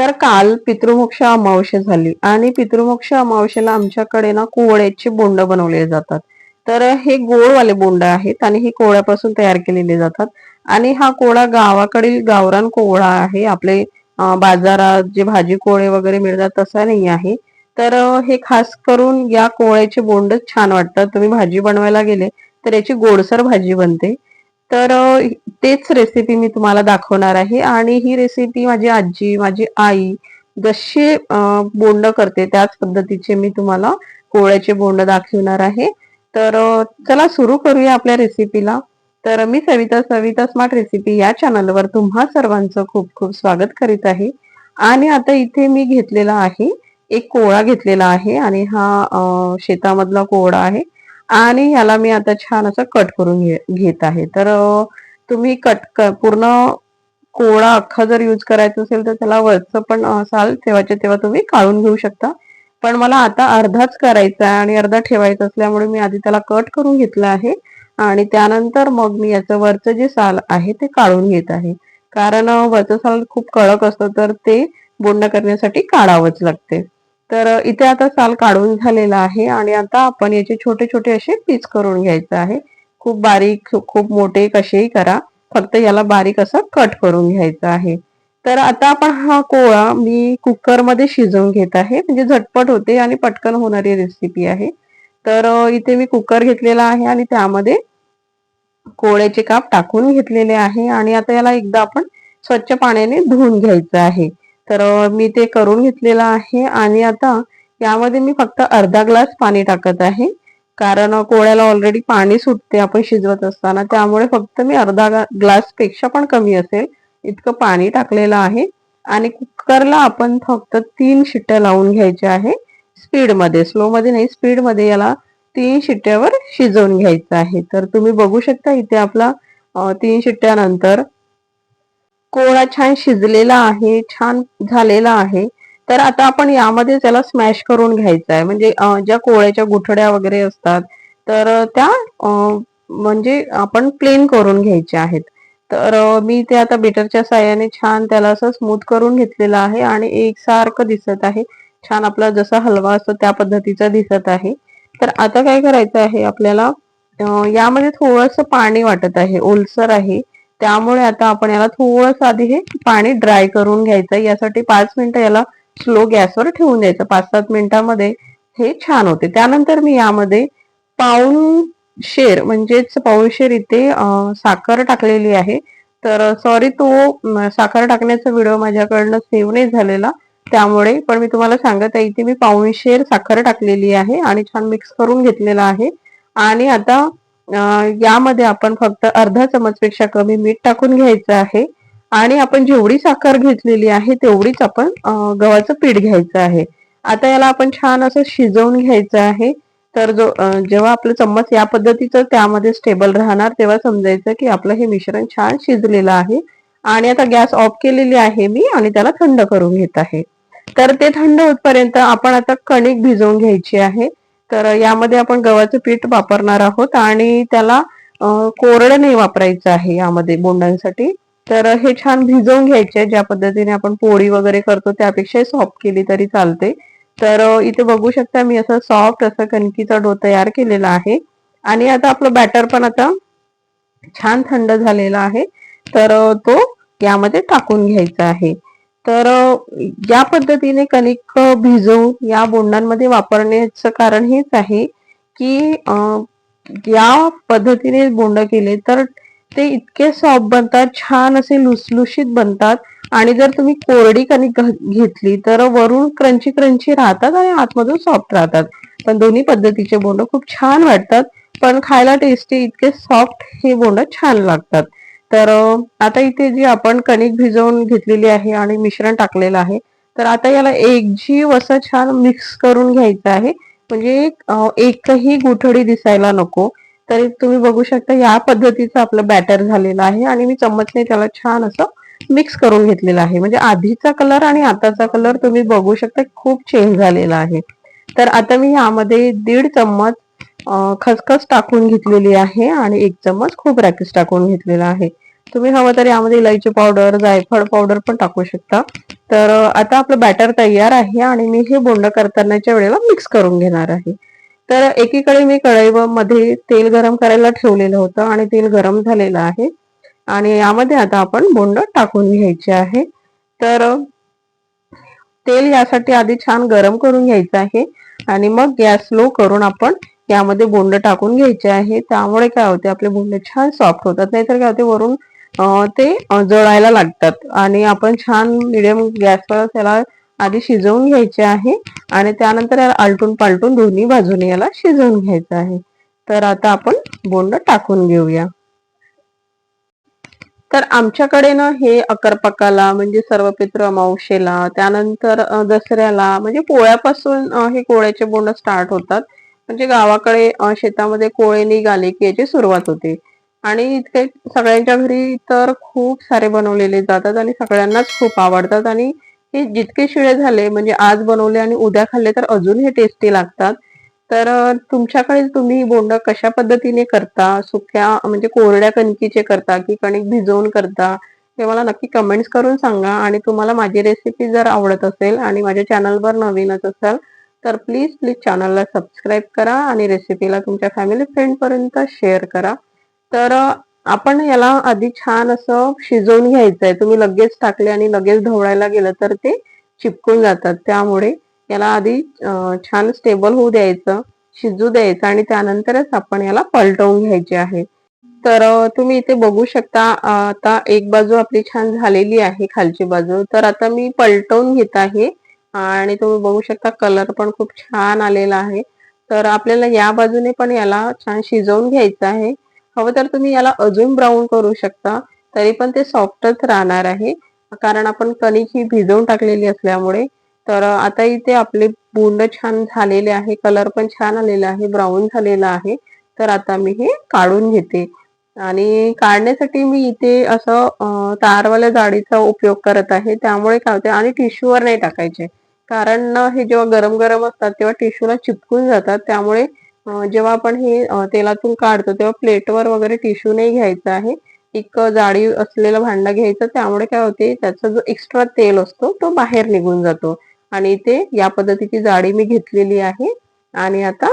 तर काल पितृमोक्ष अमावस्या झाली आणि पितृमोक्ष अमावस्याला आमच्याकडे ना कोवळ्याचे बोंड बनवले जातात. तर हे गोळवाले बोंड आहेत आणि हे कोवळ्यापासून तयार केलेले जातात. आणि हा कोळा गावाकडील गावरान कोवळा आहे. आपले बाजारात जे भाजी कोळे वगैरे मिळतात तसा नाही आहे. तर हे खास करून या कोवळ्याचे बोंड छान वाटतात. तुम्ही भाजी बनवायला गेले तर याची गोडसर भाजी बनते. तर तेच रेसिपी मी तुम्हाला दाखवणार आहे. आणि ही रेसिपी माझी आजी माझी आई जसे बोंड करते त्याच पद्धतीचे मी तुम्हाला कोळ्याचे बोंड दाखवणार आहे. तर चला सुरू करूया आपल्या रेसिपीला तर मी सविता सविता स्मार्ट रेसिपी या चॅनलवर तुम्हा सर्वांचं खूप खूप स्वागत करीत आहे. आणि आता इथे मी घेतलेला आहे एक कोळा घेतलेला आहे. आणि हा शेतामधला कोळा आहे. आणि ह्याला मी आता छान असं कट करून घेत आहे. तर तुम्ही कट पूर्ण कोळा अख्खा जर यूज करायचा असेल तर त्याला वरचं पण साल तेव्हाच्या तेव्हा तुम्ही काढून घेऊ शकता. पण मला आता अर्धाच करायचा आहे आणि अर्धा ठेवायचा असल्यामुळे मी आधी त्याला कट करून घेतला आहे. आणि त्यानंतर मग मी याचं वरचं जे साल आहे ते काढून घेत आहे. कारण वरचं साल खूप कडक असतं तर ते बोंड करण्यासाठी काढावंच लागते. तर इथे आता साल काढून झालेला आहे आणि आता आपण याचे छोटे छोटे असे पीस करून घ्यायचे आहे. खूप बारीक खूप मोठे कसेही करा. फक्त याला बारीक असं कट करून घ्यायचं आहे. तर आता आपण हा कोळा मी कुकरमध्ये शिजवून घेत आहे. म्हणजे झटपट होते आणि पटकन होणारी रेसिपी आहे. तर इथे मी कुकर घेतलेला आहे आणि त्यामध्ये कोळ्याचे काप टाकून घेतलेले आहे. आणि आता याला एकदा आपण स्वच्छ पाण्याने धुवून घ्यायचं आहे. तर मी ते करून घेतलेलं आहे आणि आता यामध्ये मी फक्त अर्धा ग्लास पाणी टाकत आहे. कारण कोळ्याला ऑलरेडी पाणी सुटते आपण शिजवत असताना. त्यामुळे फक्त मी अर्धा ग्लासपेक्षा पण कमी असेल. इतकं पाणी टाकलेलं आहे. आणि कुकरला आपण फक्त तीन शिट्ट्या लावून घ्यायच्या आहे. स्पीडमध्ये स्लोमध्ये नाही स्पीडमध्ये याला तीन शिट्ट्यावर शिजवून घ्यायचं आहे. तर तुम्ही बघू शकता इथे आपला तीन शिट्ट्यानंतर कोळा छान शिजलेला आहे छान झालेला आहे. तर आता आपण यामध्ये त्याला स्मॅश करून घ्यायचा आहे. म्हणजे ज्या कोळ्याच्या गुठड्या वगैरे असतात तर त्या म्हणजे आपण प्लेन करून घ्यायच्या आहेत. तर मी ते आता बेटरच्या साह्याने छान त्याला असं स्मूथ करून घेतलेलं आहे आणि एकसारखं दिसत आहे. छान आपला जसा हलवा असतो त्या पद्धतीचा दिसत आहे. तर आता काय करायचं आहे आपल्याला यामध्ये थोडंसं पाणी वाटत आहे ओलसर आहे. त्यामुळे आता आपण याला थोडंसं आधी हे पाणी ड्राय करून घ्यायचं. यासाठी पाच मिनिटं याला स्लो गॅसवर ठेवून द्यायचं. पाच सात मिनिटांमध्ये हे छान होते. त्यानंतर मी यामध्ये पाऊन शेर म्हणजेच पाऊनशेर इथे साखर टाकलेली आहे. तर सॉरी तो साखर टाकण्याचा व्हिडिओ माझ्याकडनं सेव्ह नाही झालेला. त्यामुळे पण मी तुम्हाला सांगत आहे इथे मी पाऊनशेर साखर टाकलेली आहे आणि छान मिक्स करून घेतलेला आहे. आणि आता यामध्ये आपण फक्त अर्धा चमच पेक्षा कमी मीठ टाकून घ्यायचं आहे. आणि आपण जेवढी साखर घेतलेली आहे तेवढीच आपण गव्हाचं पीठ घ्यायचं आहे. आता याला आपण छान असं शिजवून घ्यायचं आहे. तर जो जेव्हा आपलं चम्मच या पद्धतीचं त्यामध्ये स्टेबल राहणार तेव्हा समजायचं की आपलं हे मिश्रण छान शिजलेलं आहे. आणि आता गॅस ऑफ केलेली आहे मी आणि त्याला थंड करून घेत आहे. तर ते थंड होतपर्यंत आपण आता कणिक भिजवून घ्यायची आहे. तर यामध्ये आपण गव्हाचं पीठ वापरणार आहोत आणि त्याला कोरडं नाही वापरायचं आहे यामध्ये बोंडांसाठी. तर हे छान भिजवून घ्यायचे ज्या पद्धतीने आपण पोळी वगैरे करतो त्यापेक्षा सॉफ्ट केली तरी चालते. तर इथे बघू शकता मी असं सॉफ्ट असं कणकीचा डो तयार केलेला आहे. आणि आता आपलं बॅटर पण आता छान थंड झालेला आहे. तर तो यामध्ये टाकून घ्यायचा आहे. तर या पद्धतीने कणिक भिजवून या बोंडांमध्ये वापरण्याचं कारण हेच आहे की या पद्धतीने बोंड केले तर ते इतके सॉफ्ट बनतात छान असे लुसलुशीत बनतात आणि जर तुम्ही कोरडी कणिक घ- घेतली तर वरून क्रंची क्रंची राहतात आणि आतमधून सॉफ्ट राहतात. पण दोन्ही पद्धतीचे बोंड खूप छान वाटतात पण खायला टेस्टी इतके सॉफ्ट हे बोंड छान लागतात. तर आता इथे जी आपण कणिक भिजवून घेतलेली आहे आणि मिश्रण टाकलेलं आहे तर आता याला एकजीव असं छान मिक्स करून घ्यायचं आहे. म्हणजे एकही गुठळी दिसायला नको. तरी तुम्ही बघू शकता या पद्धतीचं आपलं बॅटर झालेलं आहे आणि मी चम्मचने त्याला छान असं मिक्स करून घेतलेलं आहे. म्हणजे आधीचा कलर आणि आताचा कलर तुम्ही बघू शकता खूप चेंज झालेला आहे. तर आता मी यामध्ये दीड चम्मच खसखस टाकून घेतलेली आहे आणि एक चम्मच खोबरा किस टाकून घेतलेला आहे. तुम्ही हवं तर यामध्ये इलायची पावडर जायफळ पावडर पण टाकू शकता. तर आता आपलं बॅटर तयार आहे आणि मी हे बोंड करतानाच्या वेळेला मिक्स करून घेणार आहे. तर एकीकडे मी कढई मध्ये तेल गरम करायला ठेवलेलं होतं आणि तेल गरम झालेलं आहे. आणि यामध्ये आता आपण बोंड टाकून घ्यायचे आहे. तर तेल यासाठी आधी छान गरम करून घ्यायचं आहे. आणि मग गॅस लो करून आपण यामध्ये बोंड टाकून घ्यायचे आहे. त्यामुळे काय होते आपले बोंड छान सॉफ्ट होतात. नाहीतर काय होते वरून ते जळायला लागतात. आणि आपण छान मिडियम गॅसवर त्याला आधी शिजवून घ्यायचे आहे. आणि त्यानंतर याला आलटून पालटून दोन्ही बाजूने याला शिजवून घ्यायचं आहे. तर आता आपण बोंड टाकून घेऊया. तर आमच्याकडे ना हे अकरपकाला म्हणजे सर्व पित्र अमावशेला त्यानंतर दसऱ्याला म्हणजे पोळ्यापासून हे कोळ्याचे बोंड स्टार्ट होतात. म्हणजे गावाकडे शेतामध्ये कोळे निघाले की याची सुरुवात होते. आणि इतके सगळ्यांच्या घरी तर खूप सारे बनवलेले जातात आणि सगळ्यांनाच खूप आवडतात. आणि हे जितके शिळे झाले म्हणजे आज बनवले आणि उद्या खाल्ले तर अजून हे टेस्टी लागतात. तर तुमच्याकडे तुम्ही बोंड कशा पद्धतीने करता? सुक्या म्हणजे कोरड्या कणकीचे करता की कणिक भिजवून करता? हे मला नक्की कमेंट्स करून सांगा. आणि तुम्हाला माझी रेसिपी जर आवडत असेल आणि माझ्या चॅनलवर नवीनच असाल तर प्लीज प्लीज चॅनलला सबस्क्राईब करा आणि रेसिपीला तुमच्या फॅमिली फ्रेंडपर्यंत शेअर करा. तर आपण याला आधी छान असं शिजवून घ्यायचंय. तुम्ही लगेच टाकले आणि लगेच ढवळायला गेलं तर ते चिपकून जातात. त्यामुळे याला आधी छान स्टेबल होऊ द्यायचं शिजू द्यायचं आणि त्यानंतरच आपण याला पलटवून घ्यायचे आहे. तर तुम्ही इथे बघू शकता आता एक बाजू आपली छान झालेली आहे खालची बाजू. तर आता मी पलटवून घेत आहे. आणि तुम्ही बघू शकता कलर पण खूप छान आलेला आहे. तर आपल्याला या बाजूने पण याला छान शिजवून घ्यायचं आहे. हवं तर तुम्ही याला अजून ब्राऊन करू शकता. तरी पण ते सॉफ्टच राहणार आहे. कारण आपण कणिक ही भिजवून टाकलेली असल्यामुळे. तर आता इथे आपले बोंड छान झालेले आहे. कलर पण छान आलेला आहे. ब्राऊन झालेला आहे. तर आता मी हे काढून घेते. आणि काढण्यासाठी मी इथे असं तारवाल्या जाडीचा उपयोग करत आहे. त्यामुळे काय होते? आणि टिश्यूवर नाही टाकायचे. कारण हे जेव्हा गरम गरम असतात तेव्हा टिश्यूला चिपकून जातात. त्यामुळे जेव्हा आपण हे तेलातून काढतो तेव्हा प्लेटवर वगैरे टिश्यू नाही घ्यायचा आहे. एक जाळी असलेलं भांडं घ्यायचं. त्यामुळे काय होते त्याचा जो एक्स्ट्रा तेल असतो तो बाहेर निघून जातो. आणि इथे या पद्धतीची जाळी मी घेतलेली आहे. आणि आता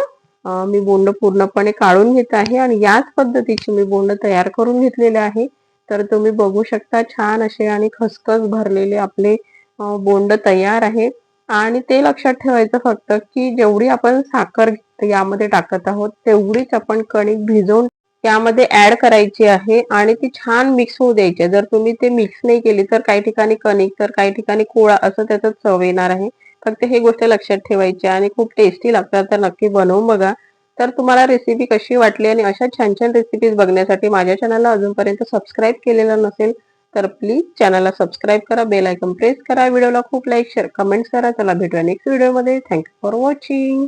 मी बोंड पूर्णपणे काढून घेत आहे. आणि याच पद्धतीची मी बोंड तयार करून घेतलेले आहे. तर तुम्ही बघू शकता छान असे आणि खसखस भरलेले आपले बोंड तयार आहे आणि ते लक्षात ठेवायचं फक्त की जेवढी आपण साखर यामध्ये टाकत आहोत तेवढीच आपण कणिक भिजवून त्यामध्ये ऍड करायची आहे आणि ती छान मिक्स होऊ द्यायची जर तुम्ही ते मिक्स नाही केली तर काही ठिकाणी कणिक तर काही ठिकाणी कोळा असं त्याचा चव येणार आहे. फक्त हे गोष्ट लक्षात ठेवायची आणि खूप टेस्टी लागतात तर नक्की बनवून बघा. तर तुम्हाला रेसिपी कशी वाटली आणि अशा छान छान रेसिपीज बघण्यासाठी माझ्या चॅनलला अजूनपर्यंत सबस्क्राईब केलेलं नसेल तर प्लीज चॅनलला सबस्क्राईब करा बेल आयकॉन प्रेस करा व्हिडिओला खूप लाईक शेअर कमेंट्स करा. चला भेटूया नेक्स्ट व्हिडिओमध्ये थँक्यू फॉर वॉचिंग